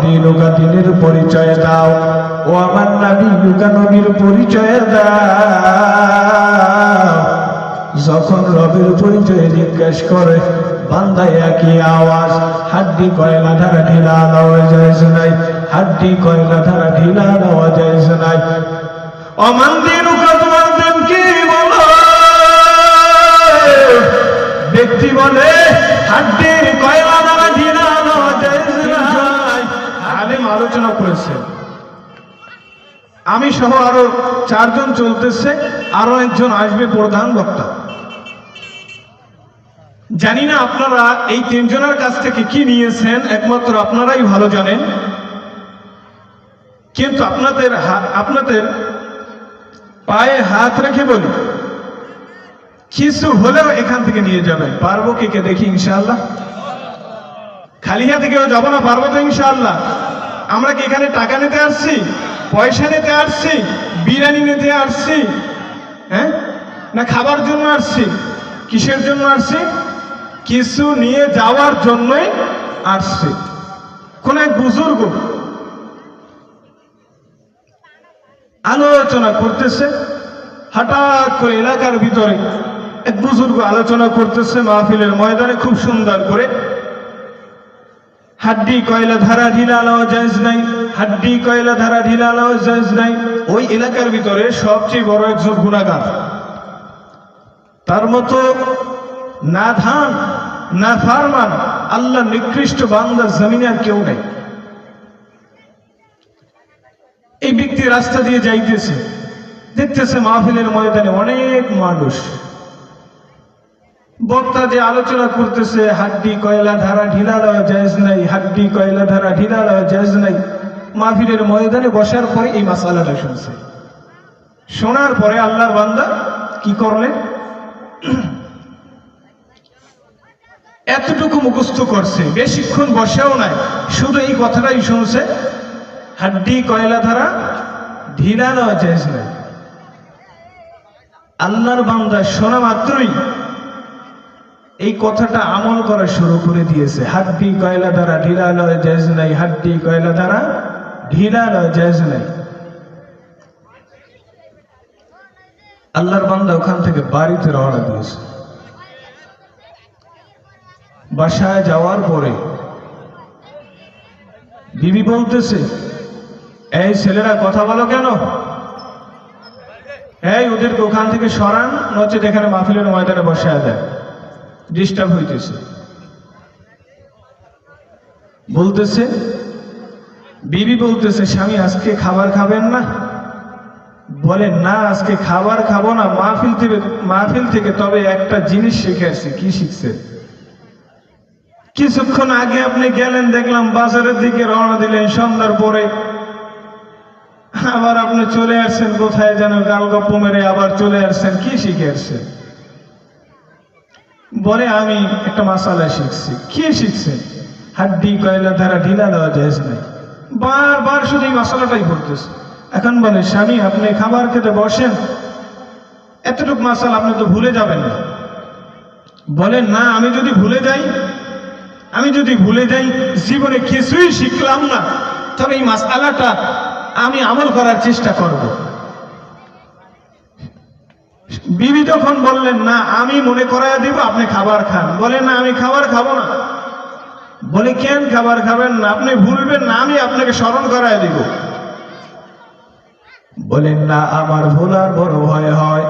দিনুকা দিনের পরিচয় দাও ও আমার নাবিনুকা নবীর পরিচয় দাও। যখন রবের পরিচয় জিজ্ঞেস করে, বান্দায় একই আওয়াজ, হাড্ডি কয়লা ধারা ঢিলা দেওয়া যায় নাই? হাড্ডি কয়লা ধারা ঢিলা দেওয়া যায় নাই? অমান কি বলো? ব্যক্তি বলে করেছে। আমি সহ আরও চারজন চলতেছে, আরও একজন আসবে প্রধান বক্তা। জানি না আপনারা এই তিনজনের কাছ থেকে কি নিয়েছেন, একমাত্র আপনারাই ভালো জানেন। কিন্তু আপনাদের আপনাদের পায়ে হাত রেখে বলি, কিছু হলেও এখান থেকে নিয়ে যাবেন। পারব কে কে দেখি, ইনশাআল্লাহ। খালি হাতে কেউ যাব না, পারব তো ইনশাআল্লাহ। আমরা কি এখানে টাকা নিতে আসছি? পয়সা নিতে আসছি? বিরিয়ানি নিতে আসছি? হ্যাঁ? না খাবার জন্য আসছি? কিসের জন্য আসছি? কিছু নিয়ে যাওয়ার জন্যই আসছি। কোন এক বুজুর্গ আলোচনা করতেছে, হঠাৎ করে এলাকার ভিতরে এক বুজুর্গ আলোচনা করতেছে মাহফিলের ময়দানে, খুব সুন্দর করে। হাড্ডি কয়লা ধারা ঢিলা লওয়া জায়েজ নাই, হাড্ডি কয়লা ধারা ঢিলা লওয়া জায়েজ নাই। ওই এলাকার ভিতরে সবচেয়ে বড় একজন গুণাগার। তার মতো না ধান, না ফারমান আল্লাহ নিকৃষ্ট বান্দা জমিনে আর কেউ নেই। এই ব্যক্তি রাস্তা দিয়ে যাইতেছে, দেখতেছে মাহফিলের ময়দানে অনেক মানুষ। বক্তা যে আলোচনা করতেছে, হাড্ডি, কয়লা, ধারা, ঢিলা দেওয়া জায়েজ নাই, হাড্ডি, কয়লা, ধারা, ঢিলা দেওয়া জায়েজ নাই। মাহফিলের ময়দানে বসার পরে এই মাসালাটা শুনছে। শোনার পরে আল্লাহর বান্দা কি করলেন? এতটুকু মুখস্থ করছে, বেশিক্ষণ বসেও নাই, শুধু এই কথাটাই শুনছে, হাড্ডি, কয়লা, ধারা, ঢিলা দেওয়া জায়েজ নাই। আল্লাহর বান্দা শোনা মাত্রই এই কথাটা আমল করা শুরু করে দিয়েছে। হাড্ডি কয়লা দ্বারা ঢিলা লয় জায়জ নাই, হাড্ডি কয়লা দ্বারা ঢিলা লয় জায়জ নাই। আল্লাহর বান্দা ওখান থেকে বাড়িতে রওনা দিয়েছে। বাসায় যাওয়ার পরে বিবি বলতেছে, এই ছেলেরা কথা বলো কেন? এই ওদেরকে ওখান থেকে সরান, নচেত এখানে মাহফিলের ময়দানে বসায় দেয় ডিস্টার্ব হইতেছে। বলতেছে, বিবি বলতেছে, স্বামী, আজকে খাবার খাবেন না? বলে, না, আজকে খাবার খাব না। মাহফিল থেকে মাহফিল থেকে তবে একটা জিনিস শিখে আসছি। কি শিখছে? কিছুক্ষণ আগে আপনি গেলেন, দেখলাম বাজারের দিকে রওনা দিলেন। সন্ধ্যার পরে আবার আপনি চলে আসছেন। কোথায় যেন গাল গপ্প মেরে আবার চলে আসছেন। কি শিখে আসছেন বলে, আমি একটা মাসালা শিখছি। কি শিখছেন হাড্ডি, কয়লা ধারা, ঢিলা দেওয়া যায় নাই। বারবার শুধু এই মশলাটাই করতেছে এখন বলে, স্বামী, আপনি খাবার খেতে বসেন। এতটুকু মাসাল আপনি তো ভুলে যাবেন না। বলে, না, আমি যদি ভুলে যাই, আমি যদি ভুলে যাই, জীবনে কিছুই শিখলাম না। তবে এই মাসালাটা আমি আমল করার চেষ্টা করব। বিবি তখন বললেন, না, আমি মনে করাইয়া দিব, আপনি খাবার খান। বলে, না, আমি খাবার খাব না। বলে, কেন খাবার খাবেন না? আপনি ভুলবেন না, আমি আপনাকে স্মরণ করায় দিব। বলেন না, আমার ভোলার বড় ভয় হয়।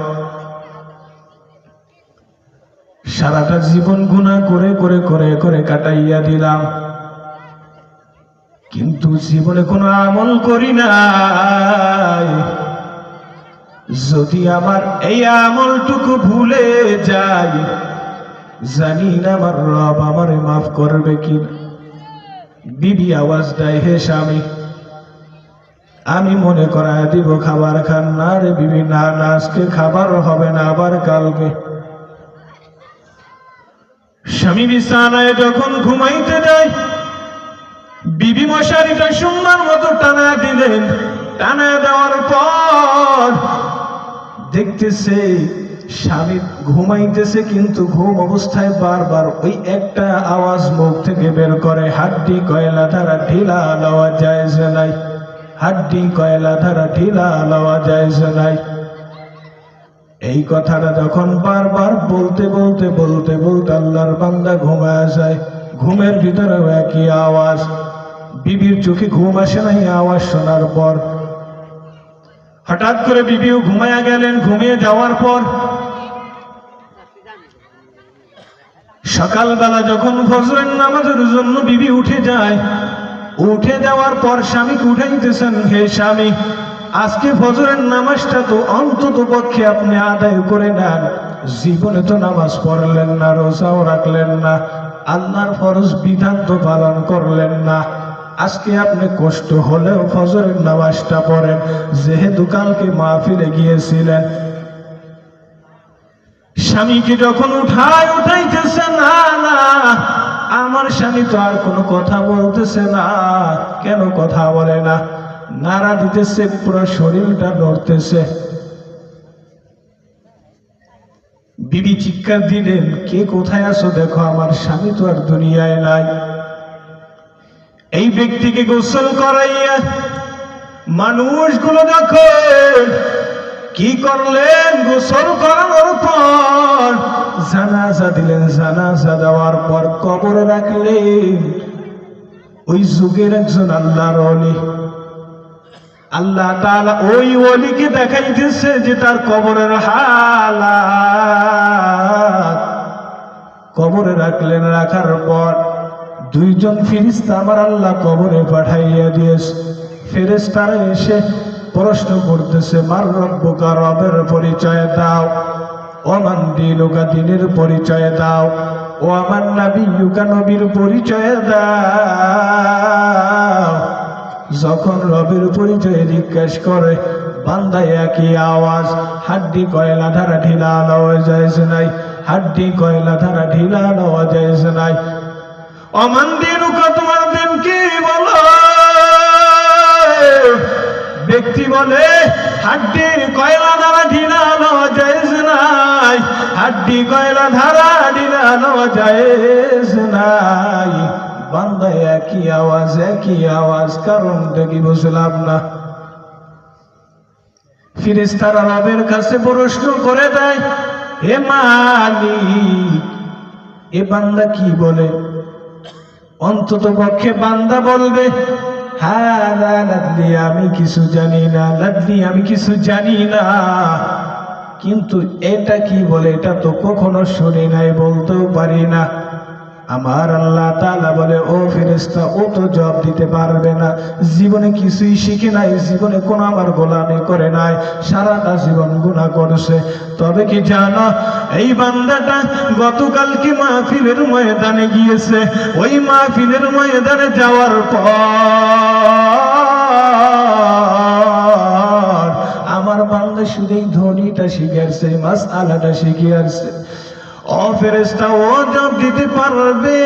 সারাটা জীবন গুণা করে করে করে করে কাটাইয়া দিলাম। কিন্তু জীবনে কোনো আমল করি নাই। যদি আমার এই আমলটুকু ভুলে যাই জানি না আমার রব আমারে মাফ করবে কি বিবি আওয়াজ দেয় হে স্বামী, আমি মনে করায় দিব খাবার খান না রে বিবি, না আজকে খাবার হবে না আবার কালকে। স্বামী বিছানায় যখন ঘুমাইতে যায় বিবি মশারিটা সুন্দর মতো টানা দিলেন। টানা দেওয়ার পর দেখতেছে, স্বামী ঘুমাইতেছে কিন্তু ঘুম অবস্থায় বারবার ওই একটা আওয়াজ মুখ থেকে বের করে, হাড্ডি, কয়লা, ধারা, ঢিলা, লওয়া যায় নাই। হাড্ডি, কয়লা, ধারা, ঢিলা, লওয়া যায় নাই। এই কথাটা যখন বারবার বলতে বলতে বলতে বলতে আল্লাহর বান্দা ঘুমায় যায়, ঘুমের ভিতরেও একই আওয়াজ। বিবির চোখে ঘুম আসে না, এই আওয়াজ শোনার পর হঠাৎ করে বিবিও ঘুমায়া গেলেন, ঘুমিয়ে যাওয়ার পর সকালবেলা যখন ফজরের নামাজের জন্য বিবি উঠে যায়, উঠে যাওয়ার পর স্বামীকে উঠাইতেছেন, হে স্বামী, আজকে ফজরের নামাজটা তো অন্তত পক্ষে আপনি আদায় করে নেন। জীবনে তো নামাজ পড়লেন না, রোজাও রাখলেন না, আল্লাহর ফরজ বিধান তো পালন করলেন না। আজকে আপনি কষ্ট হলেও ফজরের নামাজটা পড়েন, যেহেতু কালকে মাহফিলে গিয়েছিলেন। স্বামীকে যখন উঠায় উঠাইতেছে, না না, আমার স্বামী তো আর কোনো কথা বলতেছে না, কেন কথা বলে না? নাড়া দিতেছে, পুরো শরীরটা নড়তেছে। বিবি চিৎকার দিলেন, কে কোথায় আছো? দেখো, আমার স্বামী তো আর দুনিয়ায় নাই। এই ব্যক্তিকে গোসল করাইয়া মানুষগুলো দেখো, কি করলেন? গোসল করানোর পর? জানাজা দিলেন, জানাজা দেওয়ার পর কবরে রাখলেন। ওই যুগের একজন আল্লাহর অলি আল্লাহ তাআলা ওই অলিকে দেখাইতেছে যে তার কবরের হালাত। কবরে রাখলেন, রাখার পর দুইজন ফিরিস্তা আমার আল্লাহ কবরে পাঠাইয়া দিয়েছে। ফেরেস্তারা এসে প্রশ্ন করতেছে, মার রব্বুকা রবের পরিচয় দাও, ওমান দিনুকা দিনের পরিচয় দাও, ও আমার নাবি ইউকা নবীর পরিচয় দাও। যখন রবের পরিচয় জিজ্ঞেস করে, বান্দায় একই আওয়াজ, হাড্ডি কয়লা ধারা ঢিলা লওয়া যায় নাই, হাড্ডি কয়লা ধারা ঢিলা লওয়া যায় নাই অমান দিনুকা তোমার দিন কি বলো? ব্যক্তি বলে হাড্ডি কয়লা ধারা ঢিলা নেওয়া জায়েজ নাই। হাড্ডি কয়লা ধারা ঢিলা নেওয়া জায়েজ নাই। বান্দা একই আওয়াজ একই আওয়াজ কারণটা কি বুঝলাম না। ফিরিস্তারা রবের কাছে প্রশ্ন করে দেয় হে মালিক, এ বান্দা কি বলে? অন্তত পক্ষে বান্দা বলবে হ্যাঁ লাডলি আমি কিছু জানি না লাডলি আমি কিছু জানি না। কিন্তু এটা কি বলে, এটা তো কখনো শুনি নাই, বলতেও পারি না। আমার আল্লাহ তাআলা বলে, ও ফেরেশতা, ও তো জবাব দিতে পারবে না। জীবনে কিছুই শিখে নাই, জীবনে কোনো আমার গোলামি করে নাই। সারাটা জীবন গুনাহ করছে। তবে কি জানো, এই বান্দাটা গতকাল কি মাহফিলের ময়দানে গিয়েছে। ওই মাহফিলের ময়দানে যাওয়ার পর আমার বান্দা শুধু এই ধ্বনিটা শিখে আসছে মাস আলাটা শিখে আসছে। ও ফেরেস্তা ও জব দিতে পারবে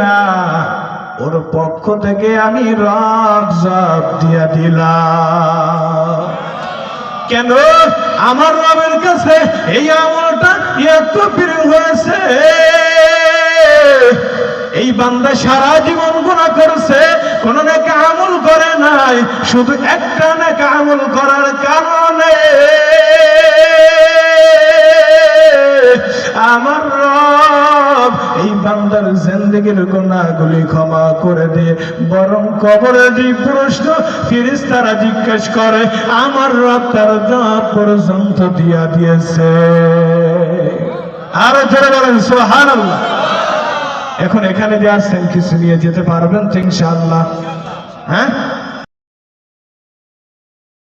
না। ওর পক্ষ থেকে আমি রব জব দিয়া দিলাম। কেন? আমার রবের কাছে এই আমলটা এত প্রিয় হয়েছে। এই বান্দা সারা জীবন গুণা করছে, কোন নাকি আমল করে নাই, শুধু একটা নাকি আমল করার কারণে। আমার রব। এই বান্দার জিন্দগির গুনাহগুলি ক্ষমা করে দিয়ে বরং কবরে যে প্রশ্ন ফিরিস্তারা জিজ্ঞেস করে, আমার রব তার জবাব পর্যন্ত দিয়া দিয়েছে। আরও জোরে বলেন, সুবহানাল্লাহ। এখন এখানে যে আসছেন, কিছু নিয়ে যেতে পারবেন তো ইনশাআল্লাহ। হ্যাঁ?